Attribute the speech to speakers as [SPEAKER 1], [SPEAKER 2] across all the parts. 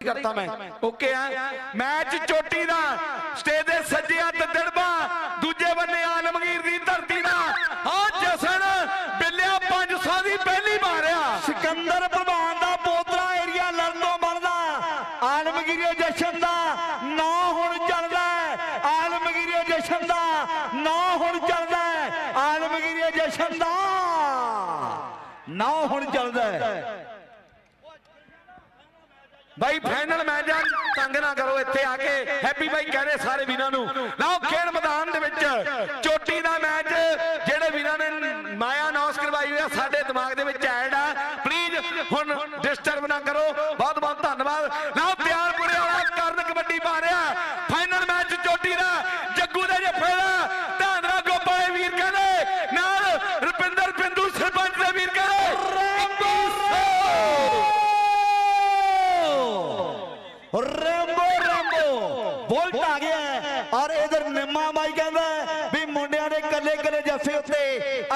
[SPEAKER 1] ਕਰਤਾ ਮੈਂ ਓਕੇ ਆ ਮੈਚ ਚੋਟੀ ਦਾ ਸਟੇਜ ਦੇ ਸੱਜੇ ਹੱਥ ਦੜਬਾ ਦੂਜੇ ਬੰਨੇ ਆਲਮਗੀਰ ਦੀ ਧਰਤੀ ਦਾ ਆ ਜਸਨ ਬਿੱਲਿਆ 500 ਦੀ ਪਹਿਲੀ ਮਾਰਿਆ
[SPEAKER 2] ਸਿਕੰਦਰ ਪ੍ਰਧਾਨ ਦਾ ਪੋਤਰਾ ਏਰੀਆ ਲੜਨੋਂ ਬਣਦਾ ਆਲਮਗੀਰੀਆ ਜਸ਼ਨ ਦਾ ਨਾਂ ਹੁਣ ਚੱਲਦਾ ਹੈ। ਆਲਮਗੀਰੀਆ ਜਸ਼ਨ ਦਾ ਨਾਂ ਹੁਣ ਚੱਲਦਾ ਹੈ। ਆਲਮਗੀਰੀਆ ਜਸ਼ਨ ਦਾ ਨਾਂ ਹੁਣ ਚੱਲਦਾ।
[SPEAKER 1] ਬਾਈ ਫਾਈਨਲ ਮੈਚ ਆ। ਤੰਗ ਨਾ ਕਰੋ ਇੱਥੇ ਆ ਕੇ। ਹੈਪੀ ਬਾਈ ਕਹਿੰਦੇ ਸਾਰੇ ਵੀਰਾਂ ਨੂੰ। ਲਓ, ਖੇਡ ਮੈਦਾਨ ਦੇ ਵਿੱਚ ਚੋਟੀ ਦਾ ਮੈਚ, ਜਿਹੜੇ ਵੀਰਾਂ ਨੇ ਮਾਇਆ ਨੌਸ ਕਰਵਾਈ ਹੋਈ ਆ, ਸਾਡੇ ਦਿਮਾਗ ਦੇ ਵਿੱਚ ਐਡ ਆ। ਪਲੀਜ਼ ਹੁਣ ਡਿਸਟਰਬ ਨਾ ਕਰੋ। ਬਹੁਤ ਬਹੁਤ ਧੰਨਵਾਦ। ਲਓ ਪਿਆਰਪੁਰੇ ਵਾਲਾ ਕਰਨ ਕਬੱਡੀ ਪਾ ਰਿਹਾ ਫਾਈਨਲ ਮੈਚ ਚੋਟੀ ਦਾ ਜੱਗੂ ਦੇ ਜੱਫੇ ਦਾ ਧਾਨਰਾ ਗੋਪਾਲੇ ਵੀਰ ਕਹਿੰਦੇ ਨਾਲ ਰੁਪਿੰਦਰ ਬਿੰਦੂ ਸਰਪੰਚ ਦੇ ਵੀਰ ਕਹਿੰਦੇ 2100
[SPEAKER 2] ਰੈਂਬੋ ਰੈਂਬੋ ਬੋਲਟ ਆ ਗਿਆ ਹੈ ਔਰ ਇਧਰ ਨਿੰਮਾ ਬਾਈ ਕਹਿੰਦਾ ਹੈ ਵੀ ਮੁੰਡਿਆਂ ਦੇ ਕੱਲੇ ਕੱਲੇ ਜੱਫੇ ਉੱਤੇ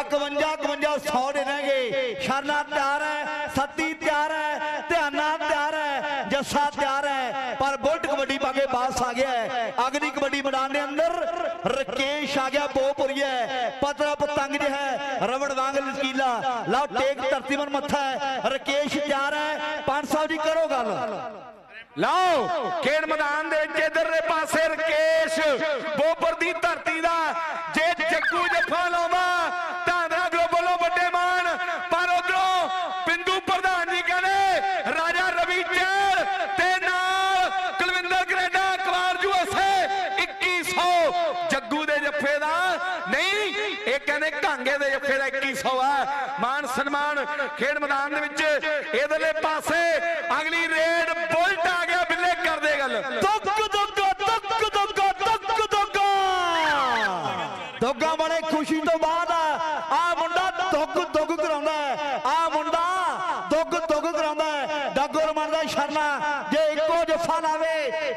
[SPEAKER 2] 51 51 100 ਦੇ ਰਹਿਣਗੇ ਸ਼ਰਨਾ ਤਿਆਰ ਹੈ, ਸੱਤੀ ਤਿਆਰ ਹੈ, ਧਿਆਨਾ ਤਿਆਰ ਹੈ, ਜੱਸਾ ਤਿਆਰ ਹੈ। ਪਰ ਬੁਲਟ ਕਬੱਡੀ ਪਾ ਬਾਸ ਆ ਗਿਆ ਹੈ। ਅਗਲੀ ਕਬੱਡੀ ਮੈਦਾਨ ਦੇ ਅੰਦਰ ਰਕੇਸ਼ ਆ ਗਿਆ ਬੋਪੁਰੀਆ ਪਤਰਾ ਪਤੰਗ ਜਿਹਾ ਹੈ ਰਵੜ ਵਾਂਗ ਲਚਕੀਲਾ। ਲਓ, ਟੇਕ ਧਰਤੀ ਮਨ ਮੱਥਾ ਹੈ, ਰਕੇਸ਼ ਤਿਆਰ ਹੈ। 500 ਜੀ ਕਰੋ ਗੱਲ।
[SPEAKER 1] ਲਓ, ਖੇਡ ਮੈਦਾਨ ਦੇ ਵਿੱਚ ਇਧਰਲੇ ਪਾਸੇ ਰਕੇਸ਼ ਬੋਬਰ ਦੀ ਧਰਤੀ ਦਾ, ਜੇ ਜੱਗੂ ਜੱਫਾ ਲਾਉਂਦਾ ਧਾਂਦਰਾ ਗਲੋਬਲੋਂ ਵੱਡੇ ਮਾਨ ਪਰ ਉਧਰੋਂ ਪਿੰਦੂ ਪ੍ਰਧਾਨ ਜੀ ਕਹਿੰਦੇ ਰਾਜਾ ਰਵੀ ਚਹਿਲ ਤੇ ਨਾਲ ਕੁਲਵਿੰਦਰ ਕਨੇਡਾ ਕਵਾਰ ਜੂਐਸਏ 2100 ਜੱਗੂ ਦੇ ਜੱਫੇ ਦਾ ਨਹੀਂ ਇਹ ਕਹਿੰਦੇ ਕਾਂਗੇ ਦੇ ਜੱਫੇ ਦਾ 2100 ਆ। ਮਾਨ ਸਨਮਾਨ ਖੇਡ ਮੈਦਾਨ ਦੇ ਵਿੱਚ ਇਧਰਲੇ ਪਾਸੇ ਅਗਲੀ ਰੇਡ ਬੁਲਟ ਆ ਗਿਆ, ਬਿੱਲੇ ਕਰਦੇ ਗੱਲ।
[SPEAKER 2] ਦੁੱਗ ਦੁੱਗ ਦੁੱਗ ਦੁੱਗ ਦੁੱਗ ਦੁੱਗ। ਦੁੱਗਾ ਬੜੇ ਖੁਸ਼ੀ ਤੋਂ ਬਾਅਦ ਆ ਮੁੰਡਾ ਦੁੱਗ ਦੁੱਗ ਕਰਾਉਂਦਾ ਆ ਮੁੰਡਾ ਦੁੱਗ ਦੁੱਗ ਕਰਾਉਂਦਾ ਹੈ। ਡੱਗੋ ਰਮਨ ਦਾ ਸ਼ਰਨਾ ਜੇ ਇੱਕੋ ਜੱਫਾ ਲਾਵੇ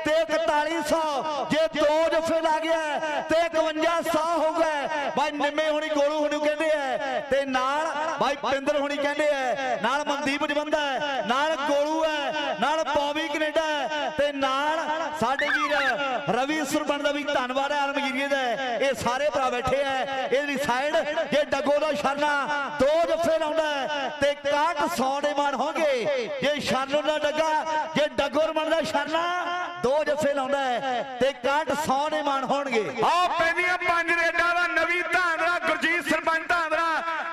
[SPEAKER 2] ਭਾਈ ਹੁਣੀ ਕਹਿੰਦੇ ਐ ਨਾਲ ਮਨਦੀਪ ਜਵੰਦਾ ਹੈ, ਨਾਲ ਗੋਲੂ ਹੈ, ਨਾਲ ਬੌਬੀ ਕੈਨੇਡਾ ਹੈ ਤੇ ਨਾਲ ਸਾਡੇ ਵੀਰ ਰਵੀ ਸੁਰਬਨ ਦਾ ਵੀ ਧੰਨਵਾਦ ਹੈ, ਆਲਮਗੀਰੀਏ ਦਾ ਇਹ ਸਾਰੇ ਭਰਾ ਬੈਠੇ ਐ ਇਹਦੀ ਸਾਈਡ ਜੇ ਡੱਗੋ ਦਾ ਸ਼ਰਨਾ ਦੋ ਜੱਫੇ ਲਾਉਂਦਾ ਹੈ ਤੇ 6100 ਦੇ ਮਾਨ ਹੋਣਗੇ। ਜੇ ਸ਼ਰਨੋ ਦਾ ਡੱਗਾ, ਜੇ ਡੱਗੋ ਰਮਨ ਦਾ ਸ਼ਰਨਾ ਦੋ ਜੱਫੇ ਲਾਉਂਦਾ ਹੈ ਤੇ 6100 ਦੇ ਮਾਨ ਹੋਣਗੇ।
[SPEAKER 1] ਆ ਪੈਂਦੀਆਂ ਪੰਜ ਰੇਡਾਂ ਦਾ ਨਵੀਂ ਧਾਂਦਰਾ ਗੁਰਜੀਤ ਸਰਪੰਚ ਧਾਂਦਰਾ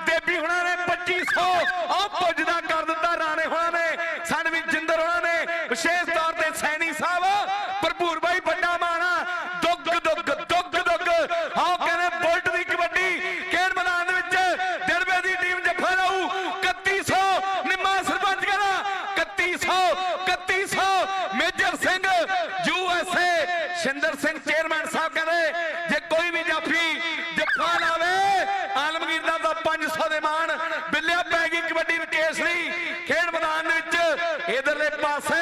[SPEAKER 1] ਦੇਵੀ ਹੁਣਾਂ ਨੇ 2500 ਆ ਪੁੱਜਦਾ ਕਰ ਦਿੱਤਾ ਰਾਣੇ ਹੁਣਾਂ ਨੇ ਸਨਵੀ ਜਿੰਦਰ ਹੁਣਾਂ ਨੇ ਵਿਸ਼ੇਸ਼ ਤੌਰ ਤੇ ਸੈਣੀ ਸਾਹਿਬ ਭਰਪੂਰ ਬਾਈ ਵੱਡਾ ਮਾਣਾ ਦੁੱਗ ਦੁੱਗ ਦੁੱਗ ਦੁੱਗ ਆਓ ਕਹਿੰਦੇ ਬੁਲਟ ਦੀ ਕਬੱਡੀ ਖੇਡ ਮੈਦਾਨ ਦੇ ਵਿੱਚ ਦਿਲਵੇ ਦੀ ਟੀਮ ਜੱਫਾ ਲਾਊ 3100 ਨਿੰਮਾ ਸਰਪੰਚ ਕਹਿੰਦਾ 3100 3100 Major Singh USA Shinder Singh chairman ਸਾਹਿਬ ਕਹਿੰਦੇ ਜੇ ਕੋਈ ਵੀ ਜਾਫੀ ਜੱਫਾ ਲਾਵੇ ਆਲਮਗੀਰ ਦਾ ਤਾਂ 500 ਦੇ ਮਾਣ ਬਿੱਲਿਆ ਪੈ ਗਈ ਕਬੱਡੀ ਰਕੇਸ਼ ਲਈ ਖੇਡ ਮੈਦਾਨ ਦੇ ਵਿੱਚ ਇਧਰਲੇ ਪਾਸੇ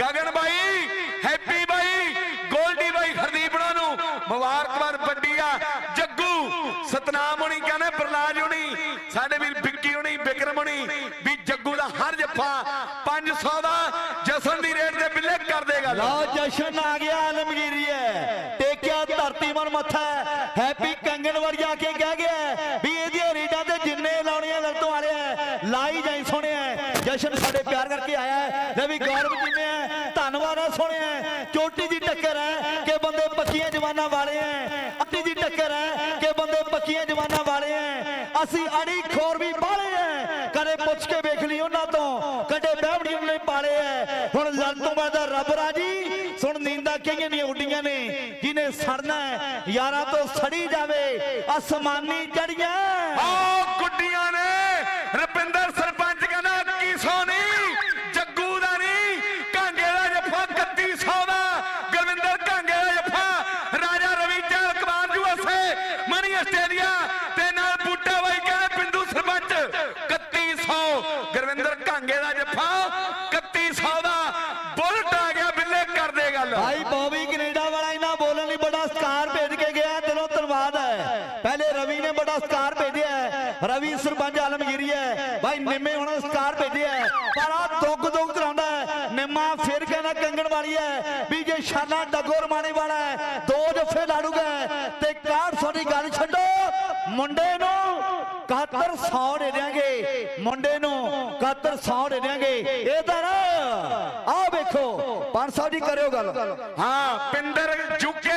[SPEAKER 1] ਗਗਨ ਬਾਈ ਹੈਪੀ ਬਾਈ, ਗੋਲਡੀ ਬਾਈ ਹਰਦੀਪਣਾ ਨੂੰ ਮੁਬਾਰਕਬਾਦ ਵੱਡੀ ਆ ਜੱਗੂ। ਸਤਨਾਮ ਹੋਣੀ ਕਹਿੰਦੇ ਪ੍ਰਲਾਜ ਹੋਣੀ, ਸਾਡੇ ਵੀਰ ਵਿੱਕੀ ਹੋਣੀ, ਵਿਕਰਮ ਹੋਣੀ, ਵੀ ਜੱਗੂ ਦਾ ਹਰ ਜੱਫਾ 500 ਦਾ ਜਸਨ ਦੀ ਰੇਟ ਤੇ ਬਿੱਲੇ ਕਰ ਦੇਗਾ।
[SPEAKER 2] ਲਓ, ਜਸ਼ਨ ਆ ਗਿਆ ਆਲਮਗੀਰੀਏ ਟੇਕਿਆ, ਧਰਤੀ ਮਨ ਮੱਥਾ ਹੈਪੀ ਕੰਗਣ ਵਰ ਜਾ ਕੇ ਕਹਿ ਗਿਆ ਵੀ ਇਹਦੀਆਂ ਰੀਡਾਂ ਤੇ ਜਿੰਨੇ ਲਾਉਣੀਆਂ ਲੜਤੋਂ ਵਾਲੇ ਆ ਲਾਈ ਜਾਈ ਸੋਹਣਿਆ ਜਸ਼ਨ ਸਾਡੇ ਪਿਆਰ ਕਰਕੇ ਆਇਆ ਹੈ। ਲੈ ਵੀ ਗੌਰਵ ਜਿਵੇਂ ਧੰਨਵਾਦ ਆ ਚੋਟੀ ਦੀ ਟੱਕਰ ਹੈ ਕਿ ਬੰਦੇ ਪੱਕੀਆਂ ਜਵਾਨਾਂ ਵਾਲੇ ਐ ਅੱਟੀ ਦੀ ਟੱਕਰ ਹੈ ਕਿ ਬੰਦੇ ਪੱਕੀਆਂ ਜਵਾਨਾਂ ਵਾਲੇ ਐ ਅਸੀਂ ਅੜੀ ਖੋਰ ਵੀ ਬਾਲੇ ਐ ਕਦੇ ਪੁੱਛ ਕੇ ਵੇਖ ਲਈ ਉਹਨਾਂ ਤੋਂ। ਕਦੇ ਬਹਿਬੜੀ ਨੇ ਪਾਲੇ ਐ ਹੁਣ ਲੜ ਤੋਂ ਬਾਅਦ ਰੱਬ ਰਾਜੀ। ਸੁਣ ਨੀਂਦਾਂ ਕਈਆਂ ਦੀਆਂ ਉੱਡੀਆਂ ਨੇ? ਜਿਹਨੇ ਸੜਨਾ ਯਾਰਾਂ ਤੋਂ ਸੜੀ ਜਾਵੇ। ਅਸਮਾਨੀ ਚੜੀਆਂ।
[SPEAKER 1] ਆਓ ਗੁੱਡੀਆਂ ਨੇ ਰੁਪਿੰਦਰ ਸਰਪੰਚ ਕਹਿੰਦਾ 2100 ਨਹੀਂ ਜੱਗੂ ਦਾ ਨਹੀਂ ਕਾਂਗੇ ਦਾ ਜੱਫਾ 3100 ਦਾ ਗੁਰਵਿੰਦਰ ਕਾਂਗੇ ਦਾ ਜੱਫਾ ਰਾਜਾ ਰਵੀ ਚਹਿਲ ਕਮਾਨ ਜੂਐਸਏ ਮਨੀ ਆਸਟ੍ਰੇਲੀਆ ਤੇ ਨਾਲ ਬੂਟਾ ਬਾਈ ਕਹਿੰਦੇ ਬਿੰਦੂ ਸਰਪੰਚ 3100 ਗੁਰਵਿੰਦਰ ਕਾਂਗੇ ਦਾ ਜੱਫਾ 3100 ਦਾ ਬੁਲਟ ਆ ਗਿਆ ਬਿੱਲੇ ਕਰਦੇ ਗੱਲ
[SPEAKER 2] ਭਾਈ ਬੌਬੀ ਕੈਨੇਡਾ ਵਾਲਾ ਇਹਨਾਂ ਬੋਲਣ ਲਈ ਬੜਾ ਸਤਿਕਾਰ ਭੇਜ ਕੇ ਗਿਆ ਦਿਲੋਂ ਧੰਨਵਾਦ ਹੈ ਪਹਿਲੇ ਰਵੀ ਨੇ ਬੜਾ ਸਤਿਕਾਰ ਭੇਜਿਆ ਹੈ। ਰਵੀ ਸਰਪੰਚ ਆਲਮਗੀਰੀ ਹੈ। ਭਾਈ ਨਿੰਮੇ ਹੁਣ ਸਤਿਕਾਰ ਭੇਜਿਆ ਹੈ। ਪਰ ਆ ਦੁੱਗ ਦੁੱਗ ਕਰਾਉਂਦਾ ਹੈ। ਨਿੰਮਾ ਫਿਰ ਕਹਿੰਦਾ ਕੰਗਣ ਵਾਲੀ ਹੈ। ਵੀ ਜੇ ਸ਼ਾਨਾ ਡਗੋਰ ਮਾਣੇ ਵਾਲਾ ਹੈ, ਦੋ ਜੱਫੇ 6100 ਦੀ ਗੱਲ ਛੱਡੋ। ਮੁੰਡੇ ਨੂੰ 7100 ਦੇ ਦਿਆਂਗੇ। ਮੁੰਡੇ ਨੂੰ 7100 ਦੇ ਦਿਆਂਗੇ। ਇਹ ਤਾਂ ਨਾ, ਆਹ ਵੇਖੋ 500 ਦੀ ਕਰਿਓ ਗੱਲ।
[SPEAKER 1] ਹਾਂ, ਪਿੰਦਰ ਜੁਕੇ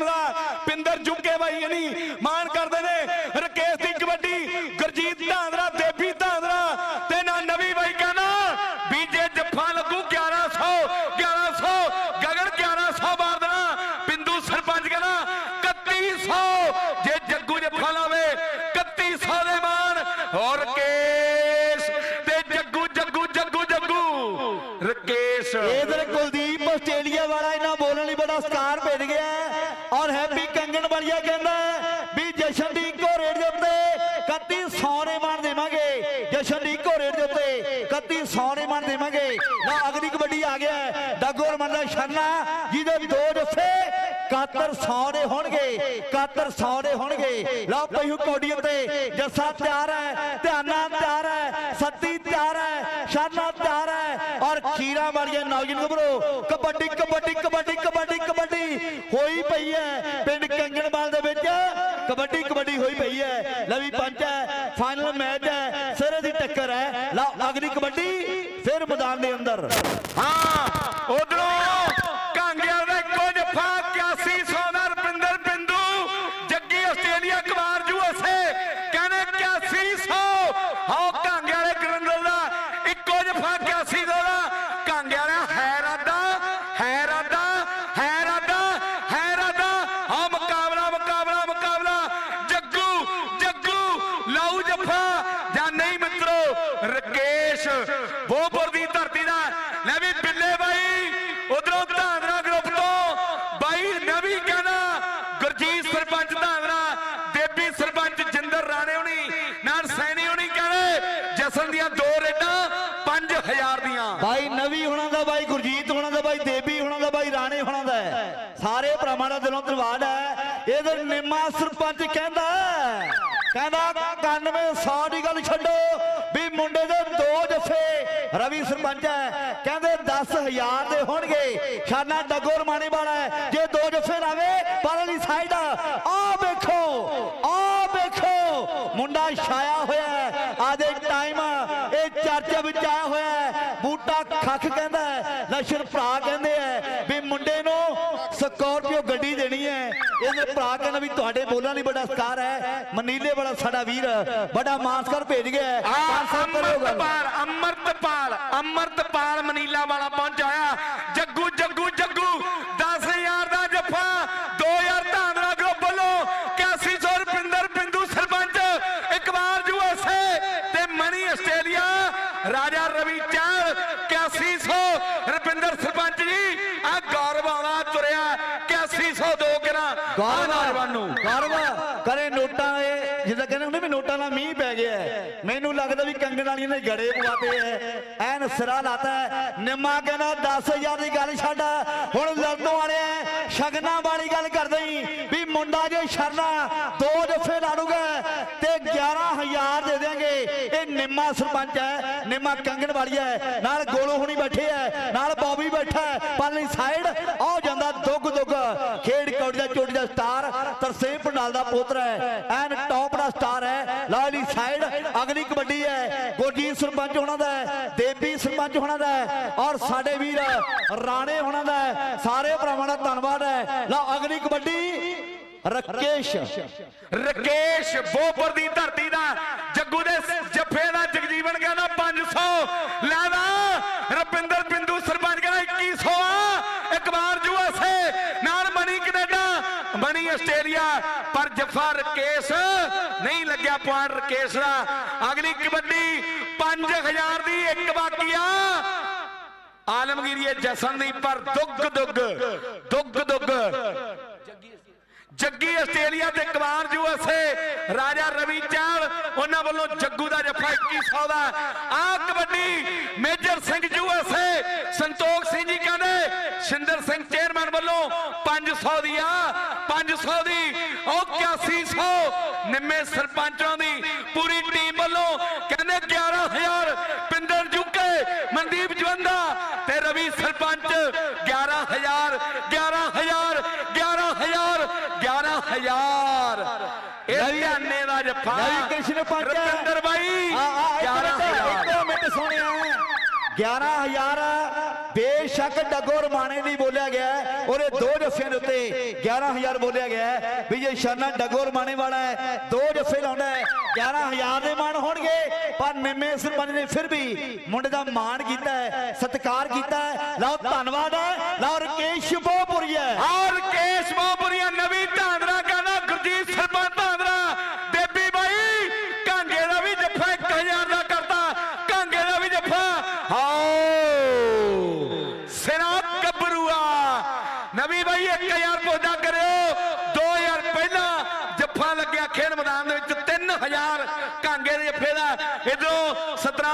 [SPEAKER 2] মামলা ਗਿਆ ਹੈ। ਸ਼ਰਨਾ ਜਿਹਦੇ ਦੋ ਜੱਫੇ 7100 ਦੇ ਹੋਣਗੇ 7100 ਦੇ ਹੋਣਗੇ। ਲਓ ਪਈੂ ਕੋਡੀ ਉੱਤੇ, ਜੱਸਾ ਤਿਆਰ ਹੈ, ਧਿਆਨਾ ਤਿਆਰ ਹੈ, ਸੱਤੀ ਤਿਆਰ ਹੈ, ਸ਼ਰਨਾ ਤਿਆਰ ਹੈ ਔਰ ਖੀਰਾ ਵਾਲੀਆਂ ਨੌਜਵਾਨ ਗੱਭਰੂ, ਕਬੱਡੀ ਕਬੱਡੀ ਕਬੱਡੀ ਕਬੱਡੀ ਕਬੱਡੀ ਹੋਈ ਪਈ ਹੈ ਪਿੰਡ ਕੰਗਣਵਾਲ ਦੇ ਵਿੱਚ। ਕਬੱਡੀ ਕਬੱਡੀ ਹੋਈ ਪਈ ਹੈ। ਲਵੀ ਪੰਚ ਹੈ ਫਾਈਨਲ ਮੈਚ ਹੈ, ਸਿਰੇ ਦੀ ਟੱਕਰ ਹੈ। ਲਓ ਅਗਲੀ ਕਬੱਡੀ ਫਿਰ ਮੈਦਾਨ ਦੇ ਅੰਦਰ।
[SPEAKER 1] ਹਾਂ ਉਧਰੋਂ ਕਾਂਗਿਆ ਦਾ ਇੱਕੋ ਜੱਫਾ 8100 ਦਾ ਰਪਿੰਦਰ ਬਿੰਦੂ ਜੱਗੀ ਆਸਟ੍ਰੇਲੀਆ ਕੁਮਾਰ ਜੂਐਸਏ ਕਹਿੰਦੇ 8100 ਹਾਂ ਕਾਂਗਿਆ ਵਾਲੇ ਗਰੰਦਲ ਦਾ ਇੱਕੋ ਜੱਫਾ 8100 ਦਾ ਕਾਂਗਿਆ ਵਾਲਾ ਹੈ ਰਾਦਾ ਹੈ ਰਾਦਾ ਹੈ ਰਾਦਾ ਹੈ ਰਾਦਾ ਹਾਂ ਮੁਕਾਬਲਾ ਮੁਕਾਬਲਾ ਮੁਕਾਬਲਾ ਜੱਗੂ ਜੱਗੂ ਲਾਊ ਜੱਫਾ ਜਾਂ ਨਹੀਂ ਮਿੱਤਰੋ ਰਕੇਸ਼ ਬੋਪੁਰ ਦੀ ਧਰਤੀ ਦਾ ਲੈ ਵੀ ਬਿੱਲੇ ਬਾਈ, ਉਧਰੋਂ ਧਾਂਦਰਾ ਗਰੁੱਪ ਤੋਂ ਬਾਈ ਨਵੀ ਕਹਿੰਦਾ, ਗੁਰਜੀਤ ਸਰਪੰਚ ਧਾਂਦਰਾ, ਦੇਵੀ ਸਰਪੰਚ ਜਿੰਦਰ ਰਾਣੇ ਹੋਣੀ, ਨਾਲ ਸੈਣੀ ਹੋਣੀ ਕਹਿੰਦੇ, ਜਸਨ ਦੀਆਂ ਦੋ ਰੇਡਾਂ 5000 ਦੀਆਂ।
[SPEAKER 2] ਬਾਈ ਨਵੀ ਹੋਣਾ ਦਾ ਬਾਈ ਗੁਰਜੀਤ ਹੋਣਾ ਦਾ ਬਾਈ ਦੇਵੀ ਹੋਣਾ ਦਾ ਬਾਈ ਰਾਣੇ ਹੋਣਾ ਦਾ ਸਾਰੇ ਭਰਾਵਾਂ ਦਾ ਦਿਲੋਂ ਧੰਨਵਾਦ ਹੈ। ਇਹਦੇ ਨਿੰਮਾ ਸਰਪੰਚ ਕਹਿੰਦਾ ਕਹਿੰਦਾ ਕਹਿੰਦਾ 9100 ਦੀ ਗੱਲ ਛੱਡੋ, ਵੀ ਮੁੰਡੇ ਦੇ ਰਵੀ ਸਰਪੰਚ ਹੈ। ਕਹਿੰਦੇ 10000 ਦੇ ਹੋਣਗੇ। ਸ਼ਾਨਾ ਡੱਗੋ ਮਾਣੇ ਵਾਲਾ ਜੇ ਦੋ ਜੱਫੇ ਲਾਵੇ ਪਰਲੀ ਸਾਈਡ ਆ ਵੇਖੋ ਆ ਵੇਖੋ। ਮੁੰਡਾ ਛਾਇਆ ਹੋਇਆ ਹੈ। ਆਦੇ ਟਾਈਮ ਇਹ ਚਰਚਾ ਵਿੱਚ ਆਇਆ ਹੋਇਆ ਹੈ। ਬੂਟਾ ਖੱਖ ਕਹਿੰਦਾ ਹੈ। ਲਸ਼ਰ ਭਰਾ ਕਹਿੰਦੇ ਆ ਵੀ ਮੁੰਡੇ ਨੂੰ ਸਕੋਰਪੀਓ ਗੱਡੀ ਦੇਣੀ ਹੈ ਇਹਦੇ ਭਰਾ ਕਹਿੰਦਾ ਵੀ ਤੁਹਾਡੇ ਬੋਲਾਂ ਲਈ ਬੜਾ ਸਤਿਕਾਰ ਹੈ। ਮਨੀਲੇ ਵਾਲਾ ਸਾਡਾ ਵੀਰ ਬੜਾ ਮਾਸਕਰ ਭੇਜ ਗਿਆ।
[SPEAKER 1] ਅੰਮ੍ਰਿਤਪਾਲ ਅੰਮ੍ਰਿਤਪਾਲ ਅੰਮ੍ਰਿਤਪਾਲ ਮਨੀਲਾ ਵਾਲਾ ਪਹੁੰਚਾਇਆ ਜੱਗੂ ਜੱਗੂ ਜੱਗੂ 10000 ਦਾ ਜੱਫਾ 2000 ਧਾਂਦਰਾ ਗਰੁੱਪ ਵੱਲੋਂ 8100 ਰੁਪਿੰਦਰ ਬਿੰਦੂ ਸਰਪੰਚ ਇਕਬਾਲ ਯੂਐਸਏ ਤੇ ਮਨੀ ਆਸਟ੍ਰੇਲੀਆ ਰਾਜਾ ਰਵੀ ਚਾਲ 8100 ਰੁਪਿੰਦਰ ਸਰਪੰਚ ਜੀ ਆ ਗੌਰਵ ਆਉਂਦਾ ਤੁਰਿਆ 8100 ਦੋ ਗਿਰਾ ਨੌਜਵਾਨ ਨੂੰ
[SPEAKER 2] ਗੌਰਵ ਕਰੇ ਨੋਟਾਂ ਇਹ ਜਿੱਦਾਂ ਕਹਿੰਦੇ ਹੁੰਦੇ ਵੀ ਨੋਟਾਂ ਦਾ ਮੈਨੂੰ ਲੱਗਦਾ ਵੀ ਕੰਗਣ ਵਾਲੀਆਂ ਨੇ ਗੜੇ ਪਵਾਤੇ ਐ ਐਨ ਸਿਰਾ ਲਾਤਾ ਨਿੰਮਾ ਕਹਿੰਦਾ 10000 ਦੀ ਗੱਲ ਛੱਡ। ਹੁਣ ਲੜਨੋਂ ਵਾਲੇ ਐ, ਸ਼ਗਨਾਂ ਵਾਲੀ ਗੱਲ ਕਰਦੇ ਵੀ ਮੁੰਡਾ ਜੇ ਸ਼ਰਨਾ ਦੋ ਜੱਫੇ ਲਾੜੂਗਾ ਤੇ 11000 ਦੇ ਦੇਾਂਗੇ ਇਹ ਨਿੰਮਾ ਸਰਪੰਚ ਹੈ। ਨਿੰਮਾ ਕੰਗਣ ਵਾਲੀ ਹੈ। ਨਾਲ ਗੋਲੋ ਹੁਣੀ ਬੈਠੇ ਐ ਨਾਲ ਬੌਬੀ ਬੈਠਾ ਪਰਲੀ ਸਾਈਡ ਆ ਜਾਂਦਾ ਦੁੱਗ ਦੁੱਗ। ਖੇਡ ਕੌੜੀ ਦਾ ਚੋਟੀ ਦਾ ਸਟਾਰ ਤਰਸੇਮ ਪੰਡਾਲ ਦਾ ਪੁੱਤਰ ਹੈ। ਐਨ ਟੌਪ ਦਾ ਸਟਾਰ ਹੈ। ਲਾਲੀ ਸਾਈਡ ਅਗਲੀ ਕਬੱਡੀ ਹੈ ਗੁਰਜੀਤ ਸਰਪੰਚ ਹੋਣਾ ਦਾ ਦੇਵੀ ਸਰਪੰਚ ਹੋਣਾ ਦਾ ਔਰ ਸਾਡੇ ਵੀਰ ਰਾਣੇ ਹੋਣਾ ਦਾ ਸਾਰੇ ਭਰਾਵਾਂ ਦਾ ਧੰਨਵਾਦ ਹੈ। ਲਓ, ਅਗਲੀ ਕਬੱਡੀ, ਰਕੇਸ਼।
[SPEAKER 1] ਰਕੇਸ਼ ਬੋਪਰ ਦੀ ਧਰਤੀ ਦਾ ਜੱਗੂ ਦੇ ਜੱਫੇ ਦਾ ਜਗਜੀਵਨ ਕਹਿੰਦਾ 500 ਲੈਦਾ ਰਪਿੰਦਰ ਬਿੰਦੂ ਸਰਪੰਚ ਕਹਿੰਦਾ 2100 ਆ ਇਕਬਾਰ ਯੂਐਸਏ ਨਾਲ ਮਣੀ ਕੈਨੇਡਾ ਮਣੀ ਆਸਟ੍ਰੇਲੀਆ ਪਰ ਜੱਫਾ ਨਹੀਂ ਲੱਗਿਆ ਪੁਆਇੰਟ ਰਕੇਸ਼ ਦਾ। ਅਗਲੀ ਕਬੱਡੀ 5000 ਦੀ ਇੱਕ ਬਾਕੀ ਆਲਮਗੀਰੀਏ ਜਸਨ ਨਹੀਂ ਪਰ ਦੁੱਗ ਦੁੱਗ ਦੁੱਗ ਦੁੱਗ। ਜੱਗੀ ਆਸਟ੍ਰੇਲੀਆ ਤੇ ਕਮਾਰ ਯੂਐਸਏ ਰਾਜਾ ਰਵੀ ਚਾਲ ਉਹਨਾਂ ਵੱਲੋਂ ਜੱਗੂ ਦਾ ਜੱਫਾ 2100 ਦਾ। ਆ ਕਬੱਡੀ ਮੇਜਰ ਸਿੰਘ ਯੂਐਸਏ ਸੰਤੋਖ ਸਿੰਘ ਜੀ ਕਹਿੰਦੇ ਸਿੰਦਰ ਸਿੰਘ ਚੇਅਰਮੈਨ ਵੱਲੋਂ 500 ਦੀ ਆ 500 ਦੀ ਉਹ 8100 ਨਿੰਮੇ ਸਰਪੰਚਾਂ ਦੀ ਪੂਰੀ ਟੀਮ ਵੱਲੋਂ ਕਹਿੰਦੇ 11000 ਪਿੰਦਰ ਜੁਕੇ ਮਨਦੀਪ ਜਵੰਦਾ ਤੇ ਰਵੀ ਸਰਪੰਚ 11000 11000 11000 11000 ਇਹ ਧਿਆਨੇ ਦਾ ਜੱਫਾ
[SPEAKER 2] ਰਵੀ ਕ੍ਰਿਸ਼ਨ ਪੰਚ
[SPEAKER 1] ਰਵਿੰਦਰ ਬਾਈ
[SPEAKER 2] ਆ ਆ
[SPEAKER 1] 11000
[SPEAKER 2] ਇੱਕ ਮਿੰਟ ਸੋਹਣਿਆ 11000 ਬੇਸ਼ੱਕ ਡੱਗੋ ਰਮਾਣੇ ਲਈ ਬੋਲਿਆ ਗਿਆ ਔਰ ਇਹ ਦੋ ਜੱਫਿਆਂ ਦੇ ਉੱਤੇ 11000 ਬੋਲਿਆ ਗਿਆ ਵੀ ਇਹ ਸ਼ਰਨਾ ਡੱਗੋ ਰਮਾਣੇ ਵਾਲਾ ਹੈ, ਦੋ ਜੱਫੇ ਲਾਉਂਦਾ ਹੈ 11000 ਦੇ ਮਾਣ ਹੋਣਗੇ, ਪਰ ਨਿੰਮੇ ਸਰਪੰਚ ਨੇ ਫਿਰ ਵੀ ਮੁੰਡੇ ਦਾ ਮਾਣ ਕੀਤਾ ਹੈ, ਸਤਿਕਾਰ ਕੀਤਾ ਹੈ। ਲਓ, ਧੰਨਵਾਦ ਹੈ ਲਓ ਰਕੇਸ਼ ਬਹੁਪੁਰੀਆ
[SPEAKER 1] ਔਰ ਕੇਸ਼ ਮੋਹਪੁਰੀਆ ਨਵੀਂ ਧਾਂਦਰਾ ਕਹਿੰਦਾ ਗੁਰਜੀਤ ਸਰਪੰਚ ਧਾਂਦਰਾ ਦੇਬੀ ਬਾਈ ਕਾਂਗੇ ਦਾ ਵੀ ਜੱਫਾ 1000 ਦਾ ਕਰਤਾ ਕਾਂਗੇ ਦਾ ਵੀ ਜੱਫਾ ਹਾਓ ਸਿਰਾ ਗੱਭਰੂਆ ਨਵੀਂ ਬਾਈ 1000 ਪੌਦਾ ਕਰਿਓ 2000 ਪਹਿਲਾਂ ਜੱਫਾ ਲੱਗਿਆ ਖੇਡ ਮੈਦਾਨ ਦੇ ਵਿੱਚ 3000 ਕਾਂਗੇ ਦੇ ਜੱਫੇ ਦਾ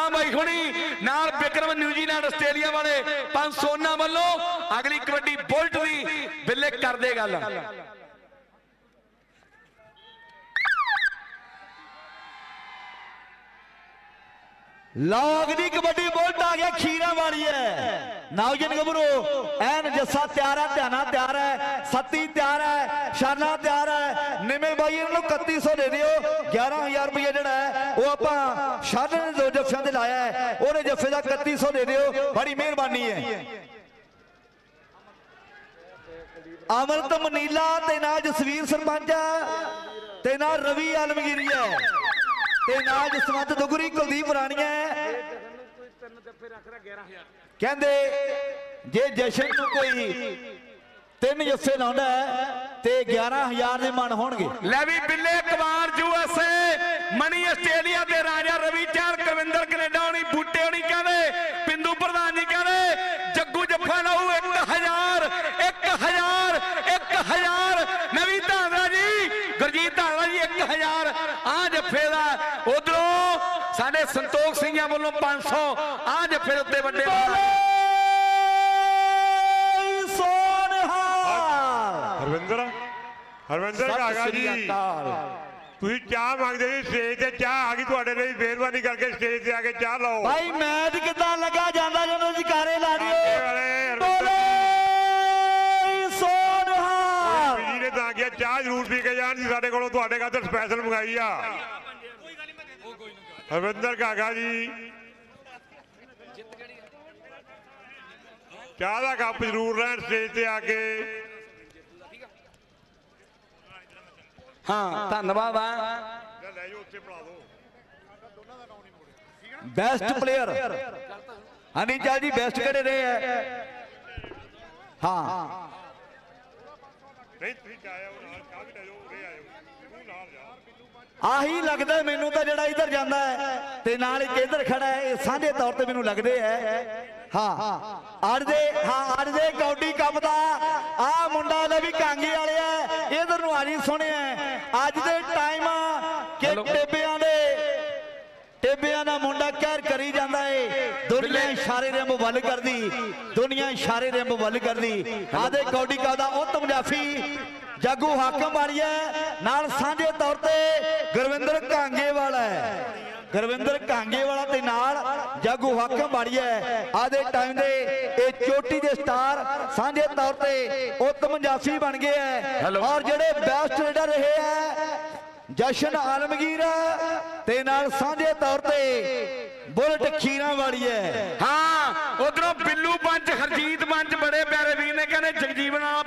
[SPEAKER 1] ਇਧਰੋਂ ਬਾਈ ਹੁਣੀ ਨਾਲ ਵਿਕਰਮ ਨਿਊਜ਼ੀਲੈਂਡ ਆਸਟ੍ਰੇਲੀਆ ਵਾਲੇ ਪੰਜ ਸੋਨਾ ਵੱਲੋਂ ਅਗਲੀ ਕਬੱਡੀ ਬੁਲਟ ਦੀ ਬਿੱਲੇ ਕਰਦੇ ਗੱਲ।
[SPEAKER 2] ਲੌਗ ਦੀ ਕਬੱਡੀ ਬੋਲਟ ਆ ਗਿਆ, ਖੀਰਾ ਵਾਲੀ ਹੈ ਨੌਜਨ ਗੱਭਰੂ ਐਨ ਜੱਸਾ ਤਿਆਰ ਹੈ ਧਿਆਨਾ ਤਿਆਰ ਹੈ ਸੱਤੀ ਤਿਆਰ ਹੈ ਸ਼ਾਨਾ ਤਿਆਰ ਹੈ ਨਿਮੇ ਬਾਈ ਇਹਨਾਂ ਨੂੰ 3100 ਦੇ ਦਿਓ 11000 ਰੁਪਏ ਜਿਹੜਾ ਹੈ ਉਹ ਆਪਾਂ ਸ਼ਾਨ ਨੇ ਦੋ ਜੱਫਿਆਂ ਤੇ ਲਾਇਆ ਹੈ ਉਹਨੇ ਜੱਫੇ ਦਾ 3100 ਦੇ ਦਿਓ, ਬੜੀ ਮਿਹਰਬਾਨੀ ਹੈ ਅਮਰਤ ਮਨੀਲਾ ਤੇ ਨਾਲ ਜਸਵੀਰ ਸਰਪੰਚ ਤੇ ਨਾਲ ਰਵੀ ਆਲਮਗੀਰੀ ਹੈ ਤੇ ਨਾਲ ਜਸਵੰਤ ਦੁਗਰੀ ਕੁਲਦੀਪ ਰਾਣੀਆ ਕਹਿੰਦੇ, ਜੇ ਜਸ਼ਨ ਨੂੰ ਕੋਈ ਤਿੰਨ ਜੱਸੇ ਲਾਉਂਦਾ ਹੈ, ਤੇ 11000 ਦੇ ਮਨ ਹੋਣਗੇ।
[SPEAKER 1] ਲੈ ਵੀ ਬਿੱਲੇ ਕੁਮਾਰ ਯੂਐਸਏ ਮਣੀ ਆਸਟ੍ਰੇਲੀਆ ਦੇ ਰਾਜਾ ਰਵੀ ਚਾਰ ਕਵਿੰਦਰ ਕੈਨੇਡਾ ਹੋਣੀ, ਬੂਟੇ ਹੋਣੀ ਕਹਿੰਦੇ ਪਿੰਦੂ ਪ੍ਰਧਾਨ ਜੀ ਕਹਿੰਦੇ, ਜੱਗੂ ਜੱਫਾ ਲਾਊ 1000 1000 1000 ਨਵੀਂ ਧਾਂਦਰਾ ਜੀ ਗੁਰਜੀਤ ਧਾਂਦਰਾ ਜੀ 1000 ਆ ਜੱਫੇ ਦਾ ਉਧਰੋਂ ਸਾਡੇ ਸੰਤੋਖ ਸਿੰਘਾਂ ਵੱਲੋਂ 500 ਆ ਜੱਫੇ ਦੇ ਉੱਤੇ ਵੱਡੇ
[SPEAKER 3] ਹਰਵਿੰਦਰ ਹਰਵਿੰਦਰ ਕਾਗਾ ਜੀ। ਤੁਸੀਂ ਚਾਹ ਮੰਗਦੇ ਸੀ ਸਟੇਜ ਤੇ ਚਾਹ ਆ ਗਈ ਤੁਹਾਡੇ ਲਈ ਮਿਹਰਬਾਨੀ ਕਰਕੇ ਸਟੇਜ ਤੇ ਆ ਕੇ ਚਾਹ ਲਓ।
[SPEAKER 2] ਭਾਈ ਮੈਚ ਕਿੱਦਾਂ ਲੱਗਾ? ਜਾਂਦਾ ਜਦੋਂ ਜਕਾਰੇ ਲਾ ਦਿਓ। ਬੋਲੇ ਸੋਨਹਾ
[SPEAKER 3] ਬੀਜੀ ਨੇ ਤਾਂ ਕਿਹਾ ਚਾਹ ਜ਼ਰੂਰ ਪੀ ਕੇ ਜਾਣ ਜੀ ਸਾਡੇ ਕੋਲੋਂ ਤੁਹਾਡੇ ਖਾਤਰ ਸਪੈਸ਼ਲ ਮੰਗਾਈ ਆ। ਹਰਵਿੰਦਰ ਕਾਗਾ ਜੀ। ਚਾਹ ਦਾ ਕੱਪ ਜ਼ਰੂਰ ਲੈਣ ਸਟੇਜ ਤੇ ਆ ਕੇ।
[SPEAKER 1] ਹਾਂ ਧੰਨਵਾਦ ਆ।
[SPEAKER 3] ਲੈ ਜਾਓ ਉੱਥੇ ਪੜਾ ਦਿਓ।
[SPEAKER 2] ਬੈਸਟ ਪਲੇਅਰ ਹਨੀ ਚਾਲ ਜੀ ਬੈਸਟ ਕਿਹੜੇ ਰਹੇ ਹੈ ਹਾਂ।
[SPEAKER 3] ਨਹੀਂ ਤੁਸੀਂ ਚਾਹ ਆਓ ਨਾਲ ਚਾਹ ਵੀ ਲੈ ਜਾਓ ਉਰੇ ਆਇਓ। ਤੂੰ ਨਾਲ ਜਾ।
[SPEAKER 2] ਆਹੀ ਲੱਗਦਾ ਮੈਨੂੰ ਤਾਂ ਜਿਹੜਾ ਇੱਧਰ ਜਾਂਦਾ ਹੈ ਤੇ ਨਾਲ ਇੱਕ ਇੱਧਰ ਖੜਾ ਹੈ ਇਹ ਸਾਂਝੇ ਤੌਰ ਤੇ ਮੈਨੂੰ ਲੱਗਦੇ ਹੈ। ਹਾਂ ਅੱਜ ਦੇ ਹਾਂ ਅੱਜ ਦੇ ਕੌਡੀ ਕੱਪ ਦਾ ਆ ਮੁੰਡਾ ਲੈ ਵੀ ਕਾਂਗੀ ਵਾਲੇ ਆ ਇਧਰ ਨੂੰ ਆ ਜੀ ਸੁਣਿਆ ਅੱਜ ਦੇ ਟਾਈਮ ਕਿ ਟੇਬਿਆਂ ਦੇ ਟੇਬਿਆਂ ਦਾ ਮੁੰਡਾ ਕਹਿਰ ਕਰੀ ਜਾਂਦਾ ਏ। ਦੁਨੀਆ ਇਸ਼ਾਰੇ ਦੇ ਮੁਬੱਲ ਕਰਦੀ ਦੁਨੀਆ ਇਸ਼ਾਰੇ ਦੇ ਮੁਬੱਲ ਕਰਦੀ। ਆਦੇ ਕੌਡੀ ਕੱਪ ਦਾ ਉੱਤਮ ਜਾਫੀ ਜਾਗੂ ਹਾਕਮ ਵਾਲੀ ਹੈ ਨਾਲ ਸਾਂਝੇ ਤੌਰ ਤੇ ਗੁਰਵਿੰਦਰ ਕਾਂਗੇ ਵਾਲਾ ਹੈ। ਗੁਰਵਿੰਦਰ ਕਾਂਗੇ ਵਾਲਾ ਤੇ ਨਾਲ ਜਾਗੂ ਹਾਕਮ ਹੈ। ਆਦੇ ਟਾਈਮ ਦੇ ਇਹ ਚੋਟੀ ਦੇ ਸਟਾਰ ਸਾਂਝੇ ਤੌਰ ਤੇ ਉੱਤਮ ਜਾਫੀ ਬਣ ਗਏ
[SPEAKER 1] Hello.
[SPEAKER 2] ਔਰ ਜਿਹੜੇ ਬੈਸਟ ਲੀਡਰ ਰਹੇ ਹੈ ਜਸ਼ਨ ਆਲਮਗੀਰ ਤੇ ਨਾਲ ਸਾਂਝੇ ਤੌਰ ਤੇ ਬੁਲਟ ਖੀਰਾਂ ਵਾਲੀ ਹੈ।
[SPEAKER 1] ਹਾਂ ਉਧਰੋਂ ਬਿੱਲੂ ਪੰਚ ਹਰਜੀਤ ਪੰਚ ਬੜੇ ਪਿਆਰੇ ਵੀਰ ਨੇ ਕਹਿੰਦੇ ਜਗਜੀਵਨ ਵਾਲਾ